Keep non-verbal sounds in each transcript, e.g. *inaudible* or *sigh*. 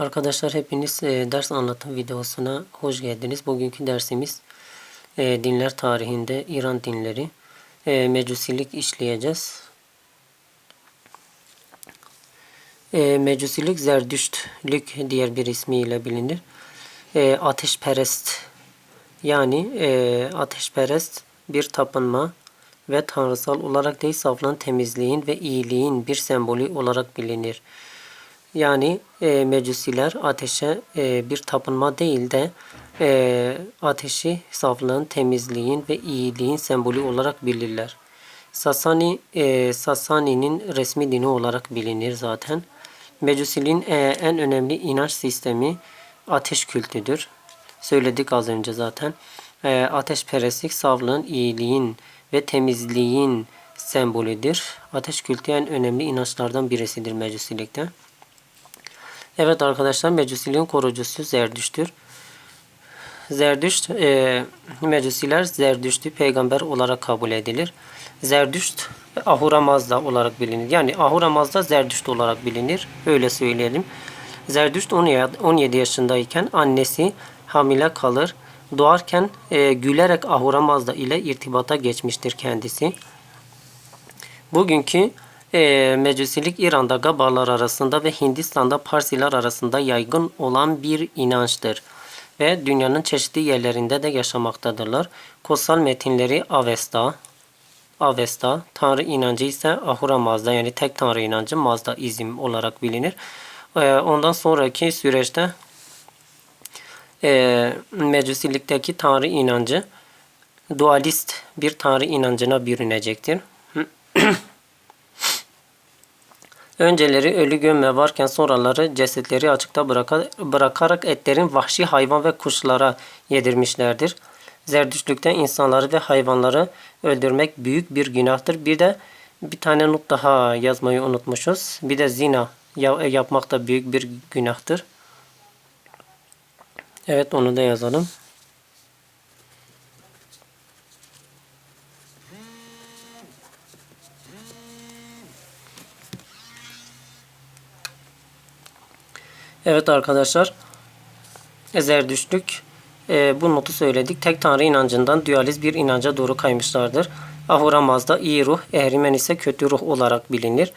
Arkadaşlar hepiniz e, ders anlatım videosuna hoş geldiniz. Bugünkü dersimiz e, dinler tarihinde İran dinleri e, mecusilik işleyeceğiz. E, mecusilik zerdüştlük diğer bir ismiyle bilinir. E, ateşperest yani e, ateşperest bir tapınma ve tanrısal olarak değil saflığın temizliğin ve iyiliğin bir sembolü olarak bilinir. Yani e, mecusiler ateşe e, bir tapınma değil de e, ateşi saflığın, temizliğin ve iyiliğin sembolü olarak bilirler. Sasani, e, Sasani'nin resmi dini olarak bilinir zaten. Mecusiliğin e, en önemli inanç sistemi ateş kültüdür. Söyledik az önce zaten. E, ateşperestlik saflığın, iyiliğin ve temizliğin sembolüdür. Ateş kültü en önemli inançlardan birisidir mecusilikte. Evet arkadaşlar mecusiliğin korucusu Zerdüşt'tür. Zerdüşt, e, mecusiler Zerdüşt'ü peygamber olarak kabul edilir. Zerdüşt Ahura Mazda olarak bilinir. Yani Ahura Mazda Zerdüşt olarak bilinir. Öyle söyleyelim. Zerdüşt 17 yaşındayken annesi hamile kalır. Doğarken e, gülerek Ahura Mazda ile irtibata geçmiştir kendisi. Bugünkü e, mecusilik İran'da Gabarlar arasında ve Hindistan'da Parsiler arasında yaygın olan bir inançtır. Ve dünyanın çeşitli yerlerinde de yaşamaktadırlar. Kutsal metinleri Avesta, Avesta, Tanrı inancı ise Ahura Mazda yani tek Tanrı inancı Mazda izim olarak bilinir. E, ondan sonraki süreçte e, mecusilikteki Tanrı inancı dualist bir Tanrı inancına bürünecektir. *clears throat* Önceleri ölü gömme varken sonraları cesetleri açıkta bırakarak etlerin vahşi hayvan ve kuşlara yedirmişlerdir. Zerdüştlükte insanları ve hayvanları öldürmek büyük bir günahtır. Bir de bir tane not daha yazmayı unutmuşuz. Bir de zina yapmak da büyük bir günahtır. Evet onu da yazalım. Evet arkadaşlar. Zerdüştlük e, bu notu söyledik. Tek tanrı inancından dualiz bir inanca doğru kaymışlardır. Ahura Mazda iyi ruh, Ehrimen ise kötü ruh olarak bilinir.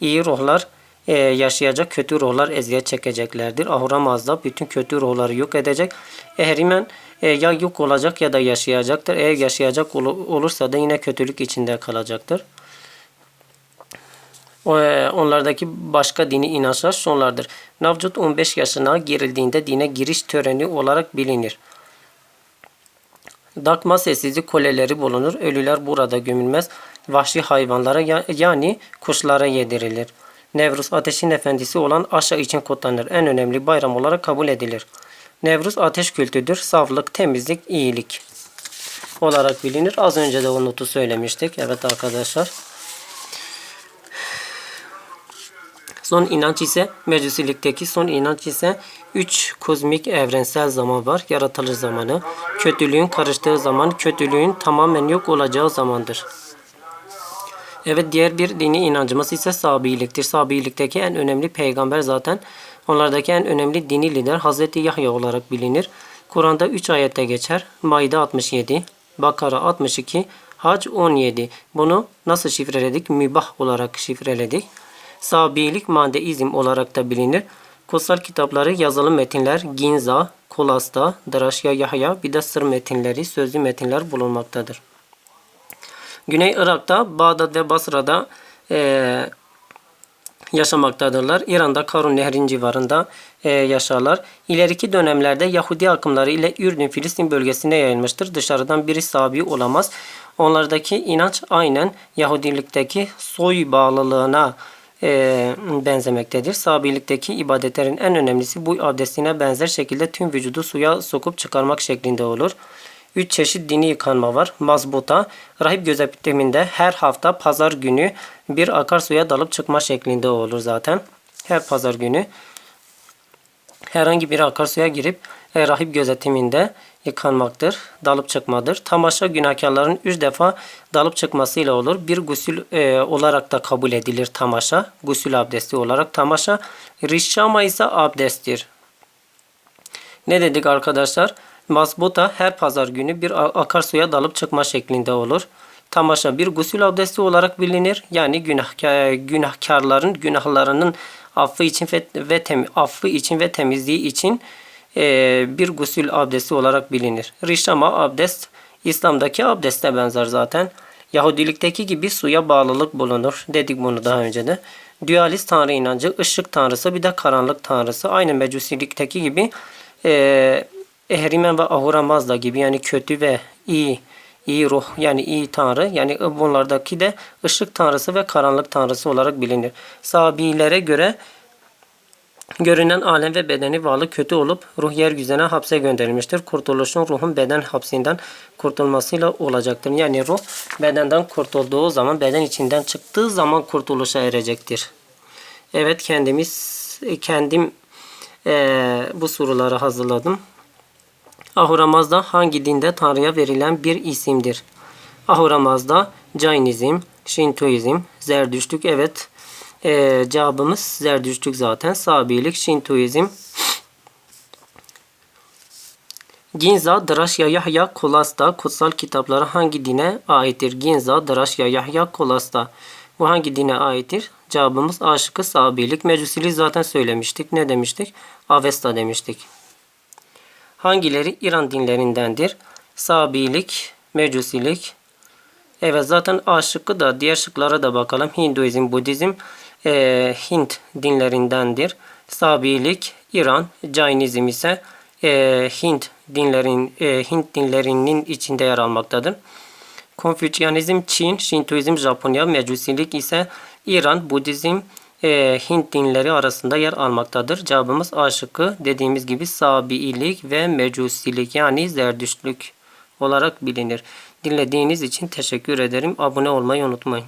İyi ruhlar e, yaşayacak, kötü ruhlar eziyet çekeceklerdir. Ahura Mazda bütün kötü ruhları yok edecek. Ehrimen e, ya yok olacak ya da yaşayacaktır. Eğer yaşayacak ol, olursa da yine kötülük içinde kalacaktır. E, onlardaki başka dini inançlar şunlardır. Navcut 15 yaşına girildiğinde dine giriş töreni olarak bilinir. Dakma sessizlik koleleri bulunur. Ölüler burada gömülmez. Vahşi hayvanlara yani kuşlara yedirilir. Nevruz ateşin efendisi olan Aşa için kutlanır. En önemli bayram olarak kabul edilir. Nevruz ateş kültüdür. Saflık, temizlik, iyilik olarak bilinir. Az önce de o notu söylemiştik. Evet arkadaşlar. Son inanç ise mecusilikteki son inanç ise üç kozmik evrensel zaman var. Yaratılış zamanı. Kötülüğün karıştığı zaman, kötülüğün tamamen yok olacağı zamandır. Evet diğer bir dini inancımız ise Sabiliktir. Sabilikteki en önemli peygamber zaten onlardaki en önemli dini lider Hazreti Yahya olarak bilinir. Kur'an'da 3 ayette geçer. Maide 67, Bakara 62, Hac 17. Bunu nasıl şifreledik? Mübah olarak şifreledik. Sabilik madeizm olarak da bilinir. Kutsal kitapları yazılı metinler Ginza, Kolasta, Draşya Yahya bir de sır metinleri, sözlü metinler bulunmaktadır. Güney Irak'ta, Bağdat ve Basra'da e, yaşamaktadırlar. İran'da Karun Nehri'nin civarında e, yaşarlar. İleriki dönemlerde Yahudi akımları ile Ürdün, Filistin bölgesine yayılmıştır. Dışarıdan biri sabi olamaz. Onlardaki inanç aynen Yahudilikteki soy bağlılığına e, benzemektedir. Sabilikteki ibadetlerin en önemlisi bu abdestine benzer şekilde tüm vücudu suya sokup çıkarmak şeklinde olur. Üç çeşit dini yıkanma var. Mazbuta, rahip gözetiminde her hafta pazar günü bir akarsuya dalıp çıkma şeklinde olur zaten. Her pazar günü herhangi bir akarsuya girip e, rahip gözetiminde yıkanmaktır. Dalıp çıkmadır. Tamaşa günahkarların üç defa dalıp çıkmasıyla olur. Bir gusül e, olarak da kabul edilir tamaşa. Gusül abdesti olarak tamaşa. Rişşama ise abdesttir. Ne dedik arkadaşlar? Mazbuta her pazar günü bir akarsuya dalıp çıkma şeklinde olur. Tamaşa bir gusül abdesti olarak bilinir. Yani günah, günahkarların günahlarının affı için ve, ve tem, affı için ve temizliği için bir gusül abdesti olarak bilinir. Rişama abdest İslam'daki abdeste benzer zaten. Yahudilikteki gibi suya bağlılık bulunur. Dedik bunu daha önce de. Dualist tanrı inancı, ışık tanrısı bir de karanlık tanrısı. Aynı mecusilikteki gibi e, Ehrimen ve Ahura Mazda gibi yani kötü ve iyi iyi ruh yani iyi tanrı yani bunlardaki de ışık tanrısı ve karanlık tanrısı olarak bilinir. Sabilere göre görünen alem ve bedeni varlık kötü olup ruh yeryüzüne hapse gönderilmiştir. Kurtuluşun ruhun beden hapsinden kurtulmasıyla olacaktır. Yani ruh bedenden kurtulduğu zaman beden içinden çıktığı zaman kurtuluşa erecektir. Evet kendimiz kendim eee, bu soruları hazırladım. Ahura Mazda hangi dinde Tanrı'ya verilen bir isimdir? Ahura Mazda, Cainizm, Şintoizm, Zerdüştlük. Evet Ee, cevabımız Zerdüştlük zaten. Sabilik, Şintoizm. Ginza, Draşya Yahya, Kolasta kutsal kitapları hangi dine aittir? Ginza, Draşya Yahya, Kolasta. Bu hangi dine aittir? Cevabımız A şıkkı Sabilik. Mecusiliği zaten söylemiştik. Ne demiştik? Avesta demiştik. Hangileri İran dinlerindendir? Sabilik, Mecusilik. Evet zaten A şıkkı da diğer şıklara da bakalım. Hinduizm, Budizm, eee, Hint dinlerindendir. Sabilik, İran, Cainizm ise eee, Hint dinlerin eee, Hint dinlerinin içinde yer almaktadır. Konfüçyanizm Çin, Şintoizm Japonya, Mecusilik ise İran, Budizm, e, Hint dinleri arasında yer almaktadır. Cevabımız A şıkkı. Dediğimiz gibi Sabiilik ve Mecusilik yani Zerdüştlük olarak bilinir. Dinlediğiniz için teşekkür ederim. Abone olmayı unutmayın.